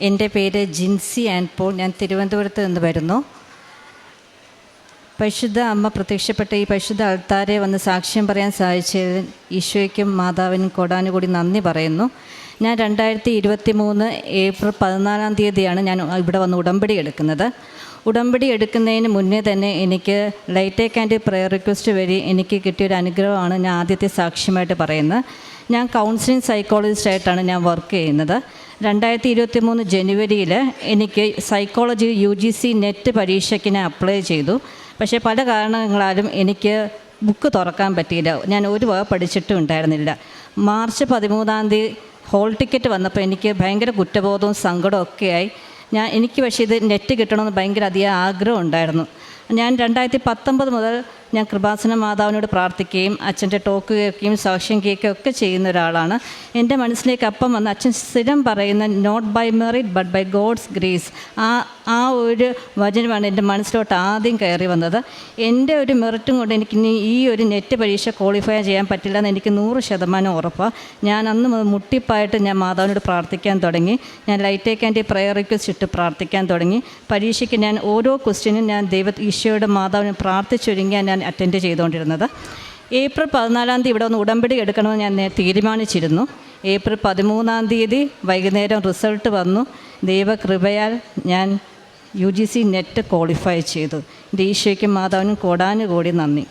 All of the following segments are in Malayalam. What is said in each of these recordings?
എന്റെ പേര് ജിൻസി ആൻഡ് പോൾ. ഞാൻ തിരുവനന്തപുരത്ത് നിന്ന് വരുന്നു. പരിശുദ്ധ അമ്മ പ്രത്യക്ഷപ്പെട്ട ഈ പരിശുദ്ധ അൾത്താരെ വന്ന് സാക്ഷ്യം പറയാൻ സാധിച്ചതിൽ ഈശോയ്ക്കും മാതാവിനും കൊടാനുകൂടി നന്ദി പറയുന്നു. ഞാൻ രണ്ടായിരത്തി ഇരുപത്തി മൂന്ന് ഏപ്രിൽ പതിനാലാം തീയതിയാണ് ഞാൻ ഇവിടെ വന്ന് ഉടമ്പടി എടുക്കുന്നത്. ഉടമ്പടി എടുക്കുന്നതിന് മുന്നേ തന്നെ എനിക്ക് ലൈറ്റ് ലൈറ്റേക്ക് ആൻഡ് പ്രെയർ റിക്വസ്റ്റ് വഴി എനിക്ക് കിട്ടിയൊരു അനുഗ്രഹമാണ് ഞാൻ ആദ്യത്തെ സാക്ഷ്യമായിട്ട് പറയുന്നത്. ഞാൻ കൗൺസിലിംഗ് സൈക്കോളജിസ്റ്റായിട്ടാണ് ഞാൻ വർക്ക് ചെയ്യുന്നത്. രണ്ടായിരത്തി ഇരുപത്തി മൂന്ന് ജനുവരിയിൽ എനിക്ക് psychology U G C net പരീക്ഷയ്ക്ക് അപ്ലൈ ചെയ്തു. പക്ഷേ പല കാരണങ്ങളാലും എനിക്ക് ബുക്ക് തുറക്കാൻ പറ്റിയില്ല. ഞാൻ ഒരു വക പഠിച്ചിട്ടും ഉണ്ടായിരുന്നില്ല. മാർച്ച് പതിമൂന്നാം തീയതി ഹോൾ ടിക്കറ്റ് വന്നപ്പോൾ എനിക്ക് ഭയങ്കര കുറ്റബോധവും സങ്കടവും ഒക്കെയായി. ഞാൻ എനിക്ക് പക്ഷേ ഇത് നെറ്റ് കിട്ടണമെന്ന് ഭയങ്കര അധികം ആഗ്രഹം ഉണ്ടായിരുന്നു. ഞാൻ രണ്ടായിരത്തി പത്തൊമ്പത് മുതൽ ഞാൻ കൃപാസന മാതാവിനോട് പ്രാർത്ഥിക്കുകയും അച്ഛന്റെ ടോക്ക് കേൾക്കുകയും സാക്ഷ്യം കേൾക്കുകയും ഒക്കെ ചെയ്യുന്ന ഒരാളാണ്. എന്റെ മനസ്സിലേക്ക് അപ്പം വന്ന് അച്ഛൻ സ്ഥിരം പറയുന്ന not by merit but by God's grace ആ ആ ഒരു വചനമാണ് എന്റെ മനസ്സിലോട്ട് ആദ്യം കയറി വന്നത്. എന്റെ ഒരു മെറിറ്റും കൊണ്ട് എനിക്ക് ഇനി ഈ ഒരു നെറ്റ് പരീക്ഷ ക്വാളിഫൈ ചെയ്യാൻ പറ്റില്ല എന്ന് എനിക്ക് നൂറ് ശതമാനം ഉറപ്പാണ് ഞാൻ അന്ന് മുട്ടിപ്പായിട്ട് ഞാൻ മാതാവിനോട് പ്രാർത്ഥിക്കാൻ തുടങ്ങി. ഞാൻ ലൈറ്റ് ആൻഡ് പ്രയർ റിക്വസ്റ്റ് ഇട്ട് പ്രാർത്ഥിക്കാൻ തുടങ്ങി. പരീക്ഷയ്ക്ക് ഞാൻ ഓരോ ക്വസ്റ്റ്യനും ഞാൻ ദൈവ ഈശോയുടെ മാതാവിനെ പ്രാർത്ഥിച്ചൊരുങ്ങിയാണ് ഞാൻ അറ്റൻഡ് ചെയ്തുകൊണ്ടിരുന്നത് ഏപ്രിൽ പതിനാലാം തീയതി ഇവിടെ ഒന്ന് ഉടമ്പടി എടുക്കണമെന്ന് ഞാൻ തീരുമാനിച്ചിരുന്നു. ഏപ്രിൽ പതിമൂന്നാം തീയതി വൈകുന്നേരം റിസൾട്ട് വന്നു. ദൈവകൃപയാൽ ഞാൻ U G C net qualify ചെയ്തു. എന്റെ ഈശോയ്ക്കും മാതാവിനും കോടാനുകൂടി നന്ദി.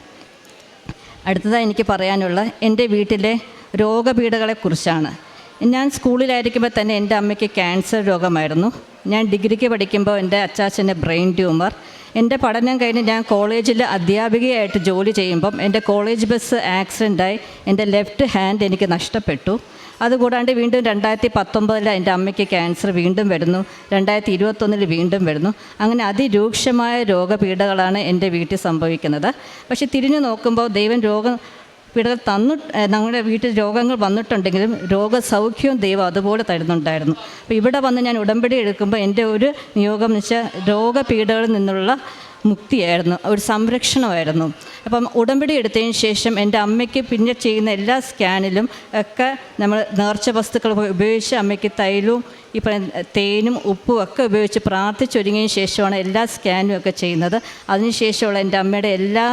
അടുത്തതായി എനിക്ക് പറയാനുള്ള എന്റെ വീട്ടിലെ രോഗപീഠകളെക്കുറിച്ചാണ്. ഞാൻ സ്കൂളിലായിരിക്കുമ്പോൾ തന്നെ എന്റെ അമ്മയ്ക്ക് ക്യാൻസർ രോഗമായിരുന്നു. ഞാൻ ഡിഗ്രിക്ക് പഠിക്കുമ്പോൾ എന്റെ അച്ചാച്ചന്റെ ബ്രെയിൻ ട്യൂമർ എന്റെ പഠനം കഴിഞ്ഞ് ഞാൻ കോളേജിൽ അധ്യാപികയായിട്ട് ജോലി ചെയ്യുമ്പം എന്റെ കോളേജ് ബസ് ആക്സിഡന്റായി എന്റെ ലെഫ്റ്റ് ഹാൻഡ് എനിക്ക് നഷ്ടപ്പെട്ടു. അതുകൂടാണ്ട് വീണ്ടും രണ്ടായിരത്തി പത്തൊമ്പതിൽ എന്റെ അമ്മയ്ക്ക് ക്യാൻസർ വീണ്ടും വരുന്നു. രണ്ടായിരത്തി ഇരുപത്തൊന്നിൽ വീണ്ടും വരുന്നു. അങ്ങനെ അതിരൂക്ഷമായ രോഗപീഠകളാണ് എന്റെ വീട്ടിൽ സംഭവിക്കുന്നത്. പക്ഷേ തിരിഞ്ഞു നോക്കുമ്പോൾ ദൈവം രോഗം പീഡകൾ തന്നു ഞങ്ങളുടെ വീട്ടിൽ രോഗങ്ങൾ വന്നിട്ടുണ്ടെങ്കിലും രോഗസൗഖ്യവും ദൈവം അതുപോലെ തരുന്നുണ്ടായിരുന്നു. അപ്പോൾ ഇവിടെ വന്ന് ഞാൻ ഉടമ്പടി എടുക്കുമ്പോൾ എന്റെ ഒരു നിയോഗം എന്ന് വെച്ചാൽ രോഗപീഠകളിൽ നിന്നുള്ള മുക്തിയായിരുന്നു ഒരു സംരക്ഷണമായിരുന്നു. അപ്പം ഉടമ്പടി എടുത്തതിന് ശേഷം എന്റെ അമ്മയ്ക്ക് പിന്നെ ചെയ്യുന്ന എല്ലാ സ്കാനിലും ഒക്കെ നമ്മൾ നേർച്ച വസ്തുക്കൾ ഉപയോഗിച്ച് അമ്മയ്ക്ക് തൈലവും ഈ പറയുന്ന തേനും ഉപ്പും ഒക്കെ ഉപയോഗിച്ച് പ്രാർത്ഥിച്ചൊരുങ്ങിയതിന് ശേഷമാണ് എല്ലാ സ്കാനും ഒക്കെ ചെയ്യുന്നത്. അതിനുശേഷമുള്ള എന്റെ അമ്മയുടെ എല്ലാ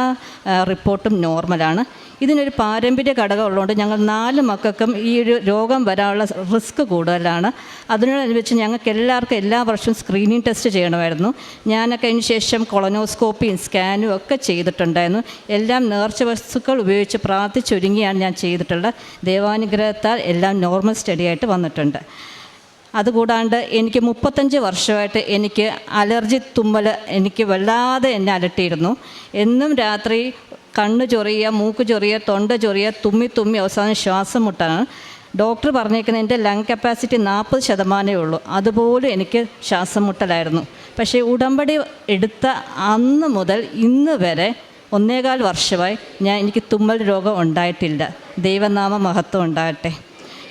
റിപ്പോർട്ടും നോർമലാണ്. ഇതിനൊരു പാരമ്പര്യ ഘടകമുള്ളതുകൊണ്ട് ഞങ്ങൾ നാല് മക്കൾക്കും ഈ ഒരു രോഗം വരാനുള്ള റിസ്ക് കൂടുതലാണ്. അതിനോടനുബന്ധിച്ച് ഞങ്ങൾക്ക് എല്ലാവർക്കും എല്ലാ വർഷവും സ്ക്രീനിങ് ടെസ്റ്റ് ചെയ്യണമായിരുന്നു. ഞാനൊക്കെ അതിന് ശേഷം കൊളനോസ്കോപ്പിയും സ്കാനും ഒക്കെ ചെയ്തിട്ടുണ്ടായിരുന്നു. എല്ലാം നേർച്ച വസ്തുക്കൾ ഉപയോഗിച്ച് പ്രാർത്ഥിച്ചൊരുങ്ങിയാണ് ഞാൻ ചെയ്തിട്ടുള്ളത്. ദൈവാനുഗ്രഹത്താൽ എല്ലാം നോർമൽ സ്റ്റഡി ആയിട്ട് വന്നിട്ടുണ്ട്. അതുകൂടാണ്ട് എനിക്ക് മുപ്പത്തഞ്ച് വർഷമായിട്ട് എനിക്ക് അലർജി തുമ്മൽ എനിക്ക് വല്ലാതെ എന്നെ അലട്ടിയിരുന്നു. എന്നും രാത്രി കണ്ണ് ചൊറിയുക മൂക്ക് ചൊറിയുക തൊണ്ട ചൊറിയുക തുമ്മി തുമ്മി അവസാനം ശ്വാസം മുട്ടാണ് ഡോക്ടർ പറഞ്ഞേക്കുന്നത് എന്റെ ലങ് കപ്പാസിറ്റി നാൽപ്പത് ശതമാനമേ ഉള്ളൂ. അതുപോലും എനിക്ക് ശ്വാസം മുട്ടലായിരുന്നു. പക്ഷേ ഉടമ്പടി എടുത്ത അന്ന് മുതൽ ഇന്ന് വരെ ഒന്നേകാൽ വർഷമായി ഞാൻ എനിക്ക് തുമ്മൽ രോഗം ഉണ്ടായിട്ടില്ല. ദൈവനാമ മഹത്വം ഉണ്ടാകട്ടെ.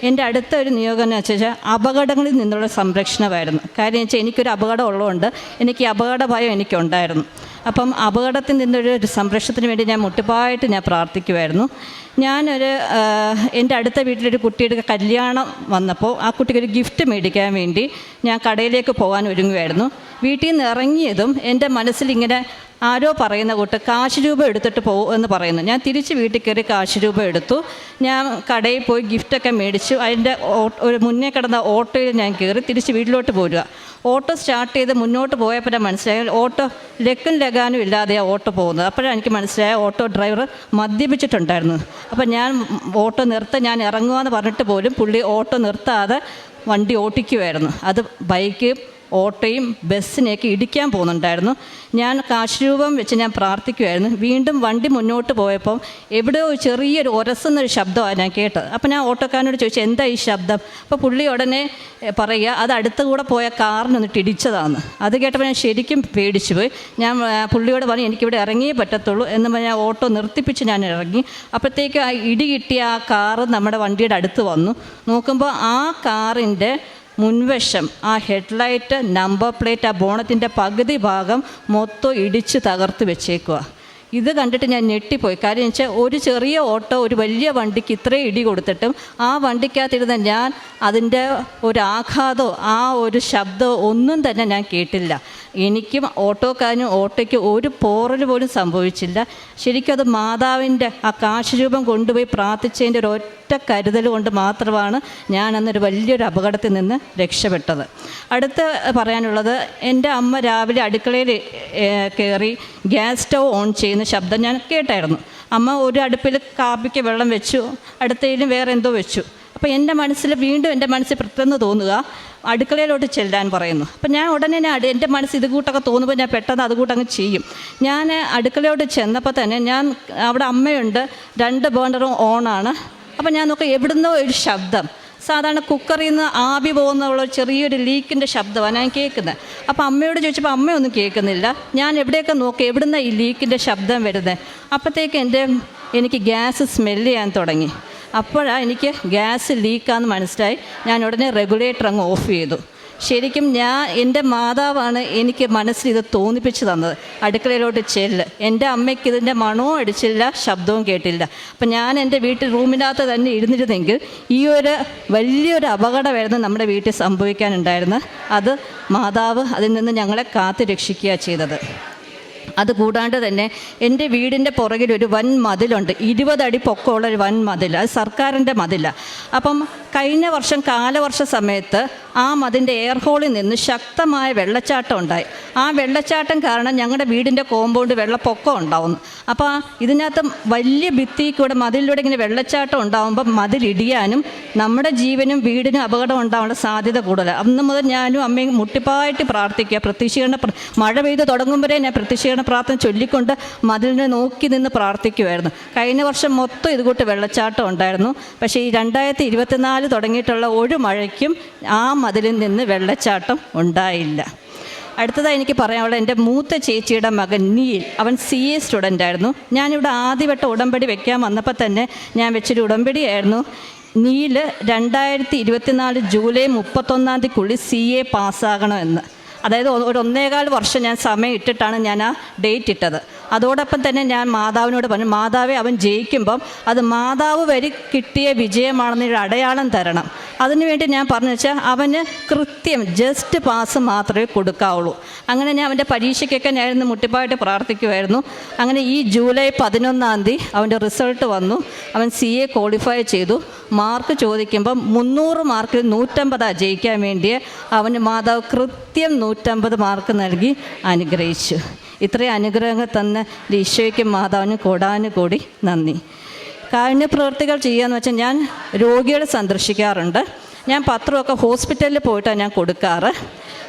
എന്റെ അടുത്ത ഒരു നിയോഗം എന്ന് വെച്ചാൽ അപകടങ്ങളിൽ നിന്നുള്ള സംരക്ഷണമായിരുന്നു. കാര്യം വെച്ചാൽ എനിക്കൊരു അപകടം ഉള്ളതുകൊണ്ട് എനിക്ക് അപകട ഭയം എനിക്കുണ്ടായിരുന്നു. അപ്പം അപകടത്തിൽ നിന്നൊരു ഒരു സംരക്ഷണത്തിന് വേണ്ടി ഞാൻ മുട്ടിപ്പായിട്ട് ഞാൻ പ്രാർത്ഥിക്കുമായിരുന്നു ഞാനൊരു എന്റെ അടുത്ത വീട്ടിലൊരു കുട്ടിയുടെ കല്യാണം വന്നപ്പോൾ ആ കുട്ടിക്കൊരു ഗിഫ്റ്റ് മേടിക്കാൻ വേണ്ടി ഞാൻ കടയിലേക്ക് പോകാൻ ഒരുങ്ങുമായിരുന്നു വീട്ടിൽ നിന്ന് ഇറങ്ങിയതും എന്റെ മനസ്സിൽ ഇങ്ങനെ ആരോ പറയുന്ന കൂട്ട് കാശ് രൂപ എടുത്തിട്ട് പോകും എന്ന് പറയുന്നു. ഞാൻ തിരിച്ച് വീട്ടിൽ കയറി കാശ് രൂപ എടുത്തു. ഞാൻ കടയിൽ പോയി ഗിഫ്റ്റൊക്കെ മേടിച്ചു. അതിന്റെ ഒരു മുന്നേ കിടന്ന ഓട്ടോയിൽ ഞാൻ കയറി തിരിച്ച് വീട്ടിലോട്ട് പോരുക. ഓട്ടോ സ്റ്റാർട്ട് ചെയ്ത് മുന്നോട്ട് പോയപ്പോൾ മനസ്സിലായി ഓട്ടോ ലക്കും ലഗാനും ഇല്ലാതെയാണ് ഓട്ടോ പോകുന്നത്. അപ്പോഴാണ് എനിക്ക് മനസ്സിലായ ഓട്ടോ ഡ്രൈവർ മദ്യപിച്ചിട്ടുണ്ടായിരുന്നു. അപ്പോൾ ഞാൻ ഓട്ടോ നിർത്ത ഞാൻ ഇറങ്ങുക എന്ന് പറഞ്ഞിട്ട് പോലും പുള്ളി ഓട്ടോ നിർത്താതെ വണ്ടി ഓട്ടിക്കുമായിരുന്നു അത് ബൈക്ക് ഓട്ടോയും ബസ്സിനെയൊക്കെ ഇടിക്കാൻ പോകുന്നുണ്ടായിരുന്നു. ഞാൻ കാശുരൂപം വെച്ച് ഞാൻ പ്രാർത്ഥിക്കുമായിരുന്നു വീണ്ടും വണ്ടി മുന്നോട്ട് പോയപ്പോൾ എവിടെയോ ചെറിയൊരു ഉരസുന്നൊരു ശബ്ദമാണ് ഞാൻ കേട്ടത്. അപ്പോൾ ഞാൻ ഓട്ടോക്കാരനോട് ചോദിച്ചു എന്താ ഈ ശബ്ദം? അപ്പോൾ പുള്ളി ഉടനെ പറയുക അത് അടുത്ത കൂടെ പോയ കാറിനൊന്നിട്ട് ഇടിച്ചതാണ് അത് കേട്ടപ്പോൾ ഞാൻ ശരിക്കും പേടിച്ചു പോയി ഞാൻ പുള്ളിയോട് പറഞ്ഞു എനിക്കിവിടെ ഇറങ്ങിയേ പറ്റത്തുള്ളൂ. എന്ന് ഞാൻ ഓട്ടോ നിർത്തിപ്പിച്ച് ഞാൻ ഇറങ്ങി. അപ്പോഴത്തേക്ക് ആ ഇടി കിട്ടിയ ആ കാറ് നമ്മുടെ വണ്ടിയുടെ അടുത്ത് വന്നു. നോക്കുമ്പോൾ ആ കാറിന്റെ മുൻവശം ആ ഹെഡ്ലൈറ്റ് നമ്പർ പ്ലേറ്റ് ആ ബോണത്തിന്റെ പകുതി ഭാഗം മൊത്തം ഇടിച്ച് തകർത്ത് വെച്ചേക്കുക ഇത് കണ്ടിട്ട് ഞാൻ ഞെട്ടിപ്പോയി. കാര്യം വെച്ചാൽ ഒരു ചെറിയ ഓട്ടോ ഒരു വലിയ വണ്ടിക്ക് ഇത്രയും ഇടി കൊടുത്തിട്ടും ആ വണ്ടിക്കകത്തിരുന്ന ഞാൻ അതിന്റെ ഒരു ആഘാതമോ ആ ഒരു ശബ്ദമോ ഒന്നും തന്നെ ഞാൻ കേട്ടില്ല. എനിക്കും ഓട്ടോക്കാരനും ഓട്ടോയ്ക്ക് ഒരു പോറൽ പോലും സംഭവിച്ചില്ല. ശരിക്കും അത് മാതാവിന്റെ ആ കാശുരൂപം കൊണ്ടുപോയി പ്രാർത്ഥിച്ചതിന്റെ ഒരു ഒറ്റ കരുതൽ കൊണ്ട് മാത്രമാണ് ഞാൻ അന്നൊരു വലിയൊരു അപകടത്തിൽ നിന്ന് രക്ഷപ്പെട്ടത്. അടുത്ത് പറയാനുള്ളത് എന്റെ അമ്മ രാവിലെ അടുക്കളയിൽ കയറി ഗ്യാസ് സ്റ്റവ് ഓൺ ചെയ്യുന്ന ശബ്ദം ഞാൻ കേട്ടായിരുന്നു. അമ്മ ഒരു അടുപ്പിൽ കാപ്പിക്ക് വെള്ളം വെച്ചു അടുത്തതിലും വേറെ എന്തോ വെച്ചു. അപ്പോൾ എന്റെ മനസ്സിൽ വീണ്ടും എന്റെ മനസ്സിൽ പെട്ടെന്ന് തോന്നുക അടുക്കളയിലോട്ട് ചെല്ലാൻ പറയുന്നു. അപ്പം ഞാൻ ഉടനെ ഞാൻ എന്റെ മനസ്സ് ഇത് കൂട്ടൊക്കെ തോന്നുമ്പോൾ ഞാൻ പെട്ടെന്ന് അത് കൂട്ടങ്ങ് ചെയ്യും. ഞാൻ അടുക്കളയോട്ട് ചെന്നപ്പോൾ തന്നെ ഞാൻ അവിടെ അമ്മയുണ്ട് രണ്ട് ബേണറും ഓണാണ് അപ്പം ഞാൻ നോക്കാം എവിടുന്നോ ഒരു ശബ്ദം. സാധാരണ കുക്കറിൽ നിന്ന് ആവി പോകുന്നുള്ള ചെറിയൊരു ലീക്കിന്റെ ശബ്ദമാണ് ഞാൻ കേൾക്കുന്നത് അപ്പോൾ അമ്മയോട് ചോദിച്ചപ്പോൾ അമ്മയൊന്നും കേൾക്കുന്നില്ല. ഞാൻ എവിടെയൊക്കെ നോക്കി എവിടുന്ന ഈ ലീക്കിന്റെ ശബ്ദം വരുന്നത് അപ്പോഴത്തേക്ക് എന്റെ എനിക്ക് ഗ്യാസ് സ്മെല്ല് ചെയ്യാൻ തുടങ്ങി. അപ്പോഴാണ് എനിക്ക് ഗ്യാസ് ലീക്കാന്ന് മനസ്സിലായി. ഞാൻ ഉടനെ റെഗുലേറ്റർ അങ്ങ് ഓഫ് ചെയ്തു. ശരിക്കും ഞാൻ എന്റെ മാതാവാണ് എനിക്ക് മനസ്സിൽ ഇത് തോന്നിപ്പിച്ച് തന്നത്. അടുക്കളയിലോട്ട് ചെല്ല്. എന്റെ അമ്മയ്ക്ക് ഇതിന്റെ മണവും അടിച്ചില്ല ശബ്ദവും കേട്ടില്ല. അപ്പം ഞാൻ എന്റെ വീട്ടിൽ റൂമിനകത്ത് തന്നെ ഇരുന്നിരുന്നെങ്കിൽ ഈ ഒരു വലിയൊരു അപകടമായിരുന്നു നമ്മുടെ വീട്ടിൽ സംഭവിക്കാനുണ്ടായിരുന്നത്. അത് മാതാവ് അതിൽ നിന്ന് ഞങ്ങളെ കാത്തു രക്ഷിക്കുക ചെയ്തത്. അതുകൂടാണ്ട് തന്നെ എന്റെ വീടിന്റെ പുറകിൽ ഒരു വൻ മതിലുണ്ട് ഇരുപതടി പൊക്കമുള്ള ഒരു വൻ മതിൽ അത് സർക്കാരിന്റെ മതിലാണ് അപ്പം കഴിഞ്ഞ വർഷം കാലവർഷ സമയത്ത് ആ മതിന്റെ എയർ ഹോളിൽ നിന്ന് ശക്തമായ വെള്ളച്ചാട്ടം ഉണ്ടായി. ആ വെള്ളച്ചാട്ടം കാരണം ഞങ്ങളുടെ വീടിന്റെ കോമ്പൗണ്ട് വെള്ളപ്പൊക്കം ഉണ്ടാവുന്നു. അപ്പോൾ ഇതിനകത്ത് വലിയ ഭിത്തി കൂടെ മതിലൂടെ ഇങ്ങനെ വെള്ളച്ചാട്ടം ഉണ്ടാകുമ്പോൾ മതിലിടിയാനും നമ്മുടെ ജീവനും വീടിനും അപകടം ഉണ്ടാവാനുള്ള സാധ്യത കൂടുതലാണ് അന്ന് മുതൽ ഞാനും അമ്മയും മുട്ടിപ്പായിട്ട് പ്രാർത്ഥിക്കുക. പ്രത്യക്ഷീകരണ പ്ര- മഴ പെയ്ത് തുടങ്ങുമ്പോഴേ ഞാൻ പ്രത്യക്ഷീകരണ പ്രാർത്ഥന ചൊല്ലിക്കൊണ്ട് മതിലിനെ നോക്കി നിന്ന് പ്രാർത്ഥിക്കുമായിരുന്നു കഴിഞ്ഞ വർഷം മൊത്തം ഇതുകൂട്ട് വെള്ളച്ചാട്ടം ഉണ്ടായിരുന്നു. പക്ഷേ ഈ രണ്ടായിരത്തി ഇരുപത്തിനാല് തുടങ്ങിയിട്ടുള്ള ഒരു മഴയ്ക്കും ആ മതിലിൽ നിന്ന് വെള്ളച്ചാട്ടം ഉണ്ടായില്ല. അടുത്തതായി എനിക്ക് പറയാനുള്ളത് എന്റെ മൂത്ത ചേച്ചിയുടെ മകൻ നീൽ. അവൻ സി എ സ്റ്റുഡന്റ് ആയിരുന്നു. ഞാനിവിടെ ആദ്യവട്ടം ഉടമ്പടി വെക്കാൻ വന്നപ്പോൾ തന്നെ ഞാൻ വെച്ചൊരു ഉടമ്പടിയായിരുന്നു നീൽ രണ്ടായിരത്തി ഇരുപത്തിനാല് ജൂലൈ മുപ്പത്തൊന്നാം തീയതിക്കുള്ളിൽ സി എ പാസ്സാകണമെന്ന് അതായത് ഒരു ഒന്നേകാൽ വർഷം ഞാൻ സമയം ഇട്ടിട്ടാണ് ഞാൻ ആ ഡേറ്റ് ഇട്ടത്. അതോടൊപ്പം തന്നെ ഞാൻ മാതാവിനോട് പറഞ്ഞു മാതാവെ അവൻ ജയിക്കുമ്പം അത് മാതാവ് വരി കിട്ടിയ വിജയമാണെന്നൊരു അടയാളം തരണം. അതിനുവേണ്ടി ഞാൻ പറഞ്ഞു വെച്ചാൽ അവന് കൃത്യം ജസ്റ്റ് പാസ് മാത്രമേ കൊടുക്കാവുള്ളൂ. അങ്ങനെ ഞാൻ അവന്റെ പരീക്ഷയ്ക്കൊക്കെ ഞാൻ ഇന്ന് മുട്ടിപ്പായിട്ട് പ്രാർത്ഥിക്കുമായിരുന്നു അങ്ങനെ ഈ ജൂലൈ പതിനൊന്നാം തീയതി അവന്റെ റിസൾട്ട് വന്നു. അവൻ സി എ ക്വാളിഫൈ ചെയ്തു. മാർക്ക് ചോദിക്കുമ്പം മുന്നൂറ് മാർക്കിൽ നൂറ്റമ്പതാണ് ജയിക്കാൻ വേണ്ടി അവന് മാതാവ് കൃത്യം നൂറ്റമ്പത് മാർക്ക് നൽകി അനുഗ്രഹിച്ചു. ഇത്രയും അനുഗ്രഹങ്ങൾ തന്ന ഈശോയ്ക്കും മാതാവിനും കൂടാനും കൂടി നന്ദി. കാരുണ്യ പ്രവർത്തികൾ ചെയ്യാന്ന് വെച്ചാൽ ഞാൻ രോഗികളെ സന്ദർശിക്കാറുണ്ട്. ഞാൻ പത്രമൊക്കെ ഹോസ്പിറ്റലിൽ പോയിട്ടാണ് ഞാൻ കൊടുക്കാറ്.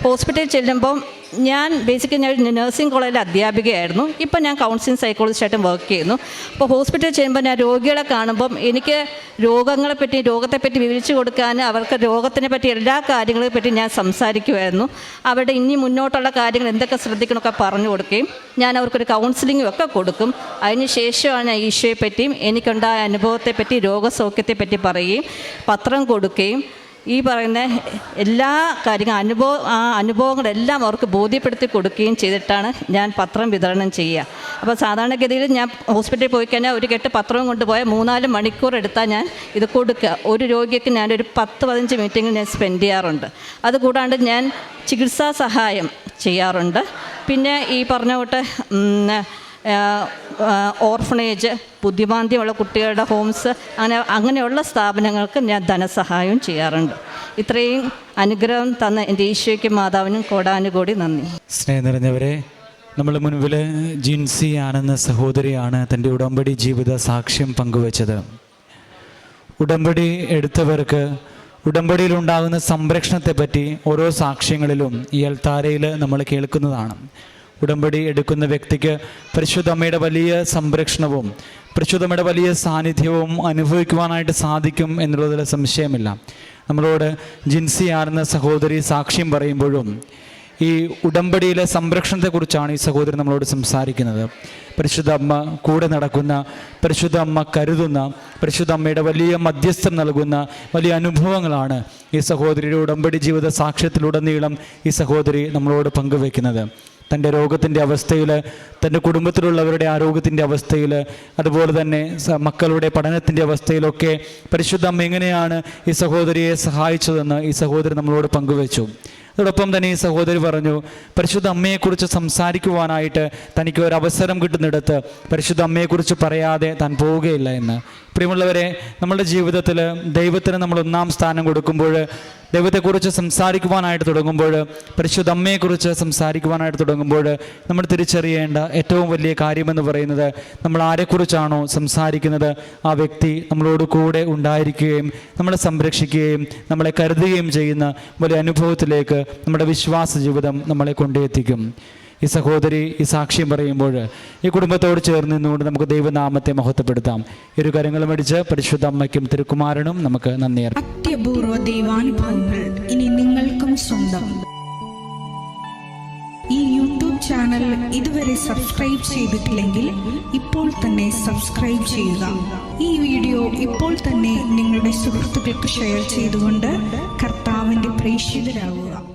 ഹോസ്പിറ്റലിൽ ചെല്ലുമ്പം ഞാൻ ബേസിക്കലി ഞാൻ നഴ്സിംഗ് കോളേജിലെ അധ്യാപികയായിരുന്നു. ഇപ്പം ഞാൻ കൗൺസിലിംഗ് സൈക്കോളജിസ്റ്റായിട്ടും വർക്ക് ചെയ്യുന്നു. അപ്പോൾ ഹോസ്പിറ്റലിൽ ചെയ്യുമ്പോൾ ഞാൻ രോഗികളെ കാണുമ്പം എനിക്ക് രോഗങ്ങളെപ്പറ്റി രോഗത്തെപ്പറ്റി വിവരിച്ചു കൊടുക്കാൻ അവർക്ക് രോഗത്തിനെ പറ്റി എല്ലാ കാര്യങ്ങളെ പറ്റി ഞാൻ സംസാരിക്കുമായിരുന്നു അവരുടെ ഇനി മുന്നോട്ടുള്ള കാര്യങ്ങൾ എന്തൊക്കെ ശ്രദ്ധിക്കണമൊക്കെ പറഞ്ഞു കൊടുക്കുകയും ഞാൻ അവർക്കൊരു കൗൺസിലിങ്ങും ഒക്കെ കൊടുക്കും. അതിന് ശേഷമാണ് ഞാൻ ഈശോയെ പറ്റിയും എനിക്കുണ്ടായ അനുഭവത്തെപ്പറ്റി രോഗസൗഖ്യത്തെപ്പറ്റി പറയുകയും പത്രം കൊടുക്കുകയും ഈ പറയുന്ന എല്ലാ കാര്യങ്ങളും അനുഭവ ആ അനുഭവങ്ങളെല്ലാം അവർക്ക് ബോധ്യപ്പെടുത്തി കൊടുക്കുകയും ചെയ്തിട്ടാണ് ഞാൻ പത്രം വിതരണം ചെയ്യുക. അപ്പോൾ സാധാരണഗതിയിൽ ഞാൻ ഹോസ്പിറ്റലിൽ പോയി കഴിഞ്ഞാൽ ഒരു കെട്ട് പത്രവും കൊണ്ടുപോയാൽ മൂന്നാൽ മണിക്കൂർ എടുത്താൽ ഞാൻ ഇത് കൊടുക്കുക. ഒരു രോഗിക്ക് ഞാനൊരു പത്ത് പതിനഞ്ച് മീറ്റിംഗ് ഞാൻ സ്പെൻഡ് ചെയ്യാറുണ്ട്. അതുകൂടാണ്ട് ഞാൻ ചികിത്സാ സഹായം ചെയ്യാറുണ്ട്. പിന്നെ ഈ പറഞ്ഞ തൊട്ട് ഉം, ഓർഫണേജ് ബുദ്ധിമാന്തിയുള്ള കുട്ടികളുടെ ഹോംസ് അങ്ങനെ അങ്ങനെയുള്ള സ്ഥാപനങ്ങൾക്ക് ഞാൻ ധനസഹായം ചെയ്യാറുണ്ട്. ഇത്രയും അനുഗ്രഹം തന്ന എന്റെ ഈശോയ്ക്കും മാതാവിനും കോടാനുകൂടി നന്ദി. സ്നേഹം നിറഞ്ഞവരെ നമ്മൾ മുൻപിൽ ജിൻസി ആണെന്ന സഹോദരിയാണ് തന്റെ ഉടമ്പടി ജീവിത സാക്ഷ്യം പങ്കുവച്ചത്. ഉടമ്പടി എടുത്തവർക്ക് ഉടമ്പടിയിലുണ്ടാകുന്ന സംരക്ഷണത്തെപ്പറ്റി ഓരോ സാക്ഷ്യങ്ങളിലും ഈ അൽത്താരയിൽ നമ്മൾ കേൾക്കുന്നതാണ്. ഉടമ്പടി എടുക്കുന്ന വ്യക്തിക്ക് പരിശുദ്ധമ്മയുടെ വലിയ സംരക്ഷണവും പരിശുദ്ധമ്മയുടെ വലിയ സാന്നിധ്യവും അനുഭവിക്കുവാനായിട്ട് സാധിക്കും എന്നുള്ളതിൽ സംശയമില്ല. നമ്മളോട് ജിൻസി ആർന്ന സഹോദരി സാക്ഷ്യം പറയുമ്പോഴും ഈ ഉടമ്പടിയിലെ സംരക്ഷണത്തെക്കുറിച്ചാണ് ഈ സഹോദരി നമ്മളോട് സംസാരിക്കുന്നത്. പരിശുദ്ധ അമ്മ കൂടെ നടക്കുന്ന പരിശുദ്ധ അമ്മ കരുതുന്ന പരിശുദ്ധ അമ്മയുടെ വലിയ മധ്യസ്ഥം നൽകുന്ന വലിയ അനുഭവങ്ങളാണ് ഈ സഹോദരിയുടെ ഉടമ്പടി ജീവിത സാക്ഷ്യത്തിലുടനീളം ഈ സഹോദരി നമ്മളോട് പങ്കുവെക്കുന്നത്. തന്റെ രോഗത്തിന്റെ അവസ്ഥയിൽ തന്റെ കുടുംബത്തിലുള്ളവരുടെ ആരോഗ്യത്തിന്റെ അവസ്ഥയിൽ അതുപോലെ തന്നെ മക്കളുടെ പഠനത്തിന്റെ അവസ്ഥയിലൊക്കെ പരിശുദ്ധ അമ്മ എങ്ങനെയാണ് ഈ സഹോദരിയെ സഹായിച്ചതെന്ന് ഈ സഹോദരി നമ്മളോട് പങ്കുവച്ചു. അതോടൊപ്പം തന്നെ ഈ സഹോദരി പറഞ്ഞു പരിശുദ്ധ അമ്മയെക്കുറിച്ച് സംസാരിക്കുവാനായിട്ട് തനിക്ക് ഒരു അവസരം കിട്ടുന്നിടത്ത് പരിശുദ്ധ അമ്മയെക്കുറിച്ച് പറയാതെ താൻ പോവുകയില്ല എന്ന്. പ്രിയമുള്ളവരെ നമ്മുടെ ജീവിതത്തിൽ ദൈവത്തിന് നമ്മൾ ഒന്നാം സ്ഥാനം കൊടുക്കുമ്പോൾ ദൈവത്തെക്കുറിച്ച് സംസാരിക്കുവാനായിട്ട് തുടങ്ങുമ്പോൾ പരിശുദ്ധ അമ്മയെക്കുറിച്ച് സംസാരിക്കുവാനായിട്ട് തുടങ്ങുമ്പോൾ നമ്മൾ തിരിച്ചറിയേണ്ട ഏറ്റവും വലിയ കാര്യമെന്ന് പറയുന്നത് നമ്മൾ ആരെക്കുറിച്ചാണോ സംസാരിക്കുന്നത്? ആ വ്യക്തി നമ്മളോട് കൂടെ ഉണ്ടായിരിക്കുകയും നമ്മളെ സംരക്ഷിക്കുകയും നമ്മളെ കരുതുകയും ചെയ്യുന്ന വലിയ അനുഭവത്തിലേക്ക് നമ്മുടെ വിശ്വാസ ജീവിതം നമ്മളെ കൊണ്ടെത്തിക്കും ഈ സഹോദരി ഈ സാക്ഷ്യം പറയുമ്പോൾ ഈ കുടുംബത്തോട് ചേർന്ന് നിന്നുകൊണ്ട് നമുക്ക് ദൈവനാമത്തെ മഹത്വപ്പെടുത്താം. ഇരു കരങ്ങളും അടിച്ച് പരിശുദ്ധ അമ്മയ്ക്കും തിരുക്കുമാരനും നമുക്ക് നന്ദി അത്യപൂർവ അത്യപൂർവ ദൈവാനുഭവങ്ങൾ ഇനി നിങ്ങൾക്കും സ്വന്തം. ഈ യൂട്യൂബ് ചാനൽ ഇതുവരെ സബ്സ്ക്രൈബ് ചെയ്തിട്ടില്ലെങ്കിൽ ഇപ്പോൾ തന്നെ സബ്സ്ക്രൈബ് ചെയ്യുക. ഈ വീഡിയോ ഇപ്പോൾ തന്നെ നിങ്ങളുടെ സുഹൃത്തുക്കൾക്ക് ഷെയർ ചെയ്തുകൊണ്ട് കർത്താവിന്റെ പ്രേക്ഷിതരാകുക